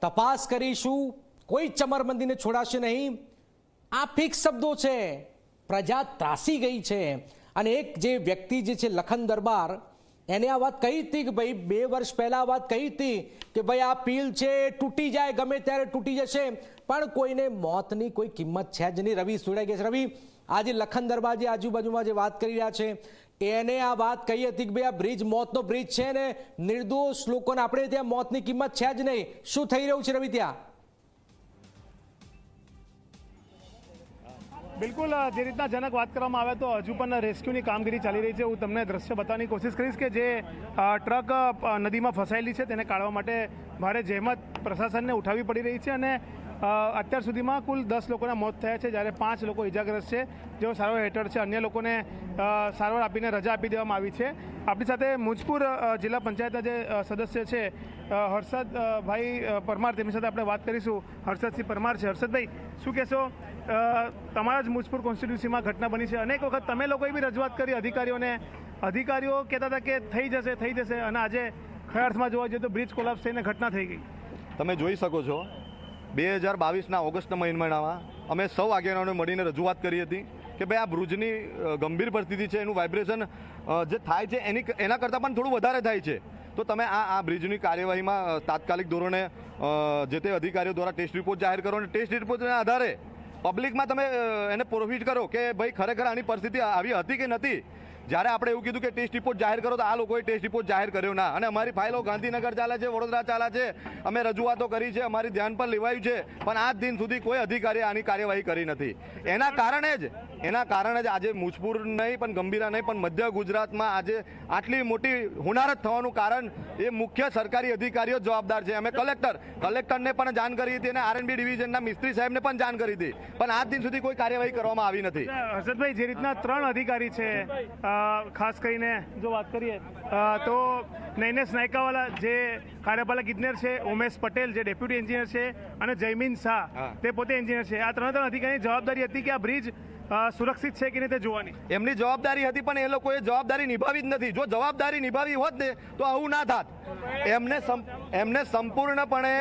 તપાસ કરીશું. કોઈ ચમરબંધીને છોડાશે નહીં. આ ફિક્સ શબ્દો છે. પ્રજા ત્રાસી ગઈ છે. અને એક જે વ્યક્તિ જે છે લખન દરબાર, એને આ વાત કહી હતી કે ભાઈ, બે વર્ષ પહેલાં વાત કહી હતી કે ભાઈ, આ પીલ છે, તૂટી જાય, ગમે ત્યારે તૂટી જશે. પણ કોઈને મોતની કોઈ કિંમત છે જ નહીં. રવિ સુડાઈ ગયા છે. રવિ, આજે લખન દરબાર જે આજુબાજુમાં જે વાત કરી રહ્યા છે એને આ વાત કહી હતી કે ભાઈ આ બ્રિજ મોતનો બ્રિજ છે ને નિર્દોષ લોકોને આપણે ત્યાં મોતની કિંમત છે જ નહીં. શું થઈ રહ્યું છે રવિ ત્યાં? બિલકુલ જે રીતના જનક વાત કરવામાં આવે તો હજુ પણ રેસ્ક્યુની કામગીરી ચાલી રહી છે હું તમને દ્રશ્ય બતાવવાની કોશિશ કરીશ કે જે ટ્રક નદીમાં ફસાયેલી છે તેને કાઢવા માટે ભારે જહેમત પ્રશાસનને ઉઠાવવી પડી રહી છે અને અત્યાર સુધીમાં કુલ દસ લોકોના મોત થયા છે. જ્યારે પાંચ લોકો ઇજાગ્રસ્ત છે. જેઓ સારવાર હેઠળ છે. અન્ય લોકોને સારવાર આપીને રજા આપી દેવામાં આવી છે. આપણી સાથે મુજપુર જિલ્લા પંચાયતના જે સદસ્ય છે અ, હર્ષદ અ, ભાઈ અ, પરમાર તેમની સાથે આપણે વાત કરીશું. હર્ષદસિંહ પરમાર છે. હર્ષદભાઈ શું કહેશો? તમારા જ મુજપુર કોન્સ્ટિટ્યુન્સીમાં ઘટના બની છે. અનેક વખત તમે લોકોએ બી રજૂઆત કરી. અધિકારીઓને અધિકારીઓ કહેતા હતા કે થઈ જશે થઈ જશે. અને આજે ખરા અર્થમાં જોવા જઈએ તો બ્રિજ કોલાપ્સ થઈને ઘટના થઈ ગઈ. તમે જોઈ શકો છો બે હજાર બાવીસના ઓગસ્ટના મહિનામાં અમે સૌ આગેવાનોને મળીને રજૂઆત કરી હતી કે ભાઈ આ ભુજની ગંભીર પરિસ્થિતિ છે, એનું વાઇબ્રેશન જે થાય છે એની એના કરતાં પણ થોડું વધારે થાય છે. તો તમે આ આ બ્રિજની કાર્યવાહીમાં તાત્કાલિક ધોરણે જે તે અધિકારીઓ દ્વારા ટેસ્ટ રિપોર્ટ જાહેર કરો અને ટેસ્ટ રિપોર્ટના આધારે પબ્લિકમાં તમે એને પ્રોફિટ કરો કે ભાઈ ખરેખર આની પરિસ્થિતિ આવી હતી કે નથી? જ્યારે આપણે એવું કીધું કે ટેસ્ટ રિપોર્ટ જાહેર કરો તો આ લોકોએ ટેસ્ટ રિપોર્ટ જાહેર કર્યો ના. અને અમારી ફાઇલો ગાંધીનગર ચાલે છે, વડોદરા ચાલે છે. અમે રજૂઆતો કરી છે, અમારી ધ્યાન પર લેવાયું છે. પણ આજ દિન સુધી કોઈ અધિકારીએ આની કાર્યવાહી કરી નથી. એના કારણે જ, એના કારણે જ આજે મુજપુર નહીં, પણ ગંભીરા નહીં, પણ મધ્ય ગુજરાતમાં આજે આટલી મોટી હુનારત થવાનું કારણ એ મુખ્ય સરકારી અધિકારીઓ જવાબદાર છે. અમે કલેક્ટર, કલેક્ટરને પણ જાણ કરી હતી અને આરએનબી ડિવિઝનના મિસ્ત્રી સાહેબને પણ જાણ કરી હતી. પણ આજ દિન સુધી કોઈ કાર્યવાહી કરવામાં આવી નથી. હર્ષદભાઈ, જે રીતના ત્રણ અધિકારી છે ખાસ કરીને જો વાત કરીએ તો નૈનેશ નાયકાવાલા જે કાર્યપાલક ઇજનેર છે ઉમેશ પટેલ જે ડેપ્યુટી એન્જિનિયર છે અને જયમીન શાહ તે પોતે એન્જિનિયર છે. આ ત્રણ ત્રણ અધિકારીની જવાબદારી હતી કે આ બ્રિજ સુરક્ષિત છે કે નહીં તે જોવાની? એમની જવાબદારી હતી પણ એ લોકોએ જવાબદારી નિભાવી જ નથી. જો જવાબદારી નિભાવી હોત ને તો આવું ના થાત. એમને એમને સંપૂર્ણપણે.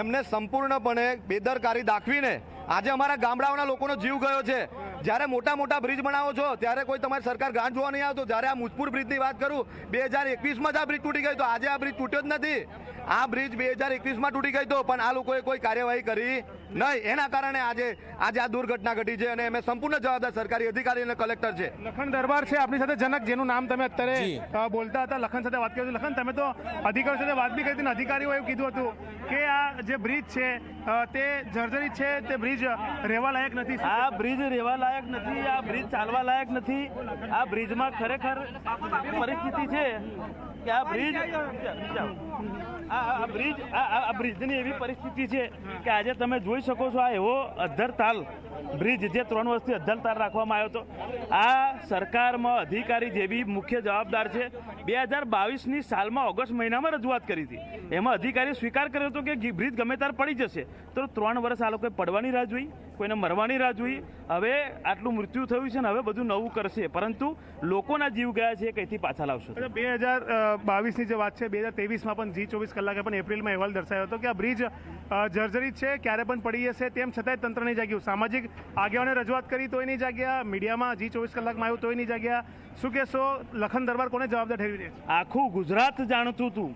એમને સંપૂર્ણપણે બેદરકારી દાખવીને આજે અમારા ગામડાઓના લોકોનો જીવ ગયો છે. જ્યારે મોટા મોટા બ્રિજ બનાવો છો ત્યારે કોઈ તમારી સરકાર ગાંઠ જોવા નહીં આવતો. જ્યારે આ મુજપુર બ્રિજની વાત કરું બે હજાર એકવીસમાં જ આ બ્રિજ તૂટી ગયો તો આજે આ બ્રિજ તૂટ્યો જ નથી. આ બ્રિજ બે હજાર એકવીસમાં તૂટી ગયો તો પણ આ લોકોએ કોઈ કાર્યવાહી કરી નહીં. એના કારણે આજે આજે આ દુર્ઘટના ઘટી છે અને અમે સંપૂર્ણ જવાબદાર સરકારી અધિકારી અને કલેક્ટર છે. લખન દરબાર છે આપણી સાથે જનક જેનું નામ તમે અત્યારે બોલતા હતા લખન સાથે વાત કરી હતી. લખન તમે તો અધિકારીઓ સાથે વાત બી કરી હતી અધિકારીઓ એવું કીધું હતું કે આ જે બ્રિજ છે તે જર્જરિત છે, તે બ્રિજ રહેવા લાયક નથી. આ બ્રિજ રહેવા લાયક નથી, આ બ્રિજ ચાલવા લાયક નથી. આ બ્રિજમાં ખરેખર પરિસ્થિતિ છે કે આ બ્રિજ આ બ્રિજ આ બ્રિજની એવી પરિસ્થિતિ છે કે આજે તમે જોઈ શકો છો આ એવો અધ્ધર તાલ બ્રિજ જે ત્રણ વર્ષથી અધ્ધર તાલ રાખવામાં આવ્યો હતો. આ સરકારમાં અધિકારી જે બી મુખ્ય જવાબદાર છે, બે હજાર બાવીસની સાલમાં ઓગસ્ટ મહિનામાં રજૂઆત કરી હતી. એમાં અધિકારીએ સ્વીકાર કર્યો હતો કે બ્રિજ ગમે ત્યારે પડી જશે. તો ત્રણ વર્ષ આ લોકોએ પડવાની રાહ જોઈ કોઈને મરવાની રાહ જોઈ. હવે આટલું મૃત્યુ થયું છે ને હવે બધું નવું કરશે. પરંતુ લોકોના જીવ ગયા છે કંઈથી પાછા લાવશો બે હજાર બાવીસની જે વાત છે બે હજાર તેવીસમાં પણ જી ચોવીસ કલાકે પણ એપ્રિલમાં અહેવાલ દર્શાવ્યો હતો કે આ બ્રિજ જર્જરિત છે ક્યારે પણ પડી જશે તેમ છતાંય તંત્ર નહીં જાગ્યું. સામાજિક આગેવાને રજૂઆત કરી તોય નહીં જાગ્યા મીડિયામાં જી ચોવીસ કલાકમાં આવ્યું તોય નહીં જાગ્યા. શું કહેશો લખન દરબાર કોને જવાબદાર ઠેરવી દે છે? આખું ગુજરાત જાણતું હતું.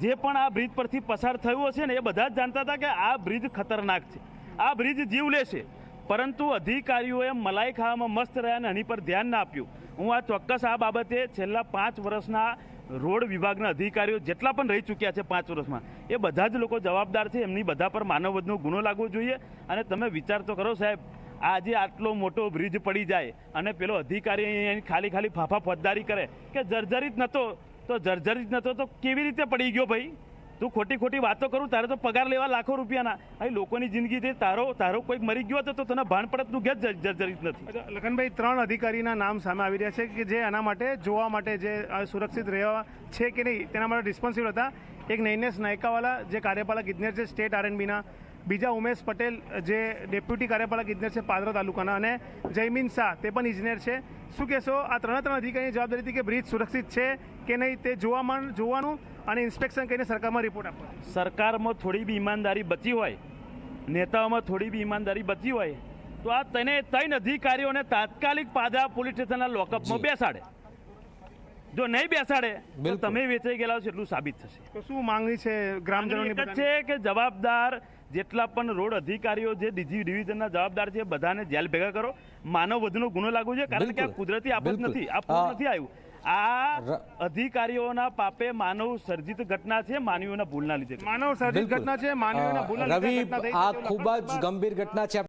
જે પણ આ બ્રિજ પરથી પસાર થયું હશે ને એ બધા જ જાણતા હતા કે આ બ્રિજ ખતરનાક છે. આ બ્રિજ જીવ લેશે. પરંતુ અધિકારીઓએ મલાઈ ખાવામાં મસ્ત રહ્યા અને એની પર ધ્યાન ના આપ્યું. હું આ ચોક્કસ આ બાબતે છેલ્લા પાંચ વર્ષના રોડ વિભાગના અધિકારીઓ જેટલા પણ રહી ચૂક્યા છે પાંચ વર્ષમાં, એ બધા જ લોકો જવાબદાર છે. એમની બધા પર માનવવધનો ગુનો લાગવો જોઈએ. અને તમે વિચાર તો કરો સાહેબ, આજે આટલો મોટો બ્રિજ પડી જાય અને પેલો અધિકારી ખાલી ખાલી ફાફા ફોજદારી કરે, કે જર્જરિત નતો. તો જર્જરિત નહોતો તો કેવી રીતે પડી ગયો ભાઈ? તું ખોટી ખોટી વાતો કરું, તારે તો પગાર લેવા લાખો રૂપિયાના. અહીં લોકોની જિંદગી છે તારો તારો કોઈક મરી ગયો હતો તો તને ભાન પડત તું ઘેર જર્જરિત નથી. લખનભાઈ, ત્રણ અધિકારીના નામ સામે આવી રહ્યા છે કે જે આના માટે, જોવા માટે જે સુરક્ષિત રહેવા છે કે નહીં, તેના માટે રિસ્પોન્સિબલ હતા. એક નૈનેશ નાયકાવાલા, જે કાર્યપાલક ઇજનેર છે, સ્ટેટ આરએનબીના. બીજા ઉમેશ પટેલ, જે ડેપ્યુટી કાર્યપાલક ઇજનેર છે, પાદરા તાલુકાના. અને જયમીન શાહ, તે પણ ઇજનેર છે. શું કહેશો? આ ત્રણે ત્રણ અધિકારીની જવાબદારી હતી કે બ્રિજ સુરક્ષિત છે કે નહીં તે જોવામાં જોવાનું અને ઇન્સ્પેક્શન કરીને સરકારમાં રિપોર્ટ આપવાનો. સરકારમાં થોડી બી ઈમાનદારી બચી હોય નેતાઓમાં થોડી બી ઈમાનદારી બચી હોય તો આ તેને ત્રણ અધિકારીઓને તાત્કાલિક પાદરા પોલીસ સ્ટેશનના લોકઅપમાં બેસાડે. જો નહીં બેસાડે તો તમે વેચાઈ ગયેલા છો એટલું સાબિત થશે. તો શું માંગણી છે ગ્રામજનોની? છે કે જવાબદાર જેટલા પણ રોડ અધિકારીઓ જે ડીજી ડિવિઝનના જવાબદાર છે બધાને જેલ ભેગા કરો. માનવ વધનો ગુનો લાગુ છે કારણ કે આ કુદરતી આફત નથી. આ પૂર નથી આવ્યું. આ અધિકારીઓના પાપે માનવ સર્જિત ઘટના છે માનવીઓના ભૂલના લીધે. માનવ સર્જિત ઘટના છે માનવીઓના ભૂલના રવિ આ ખૂબ જ ગંભીર ઘટના છે.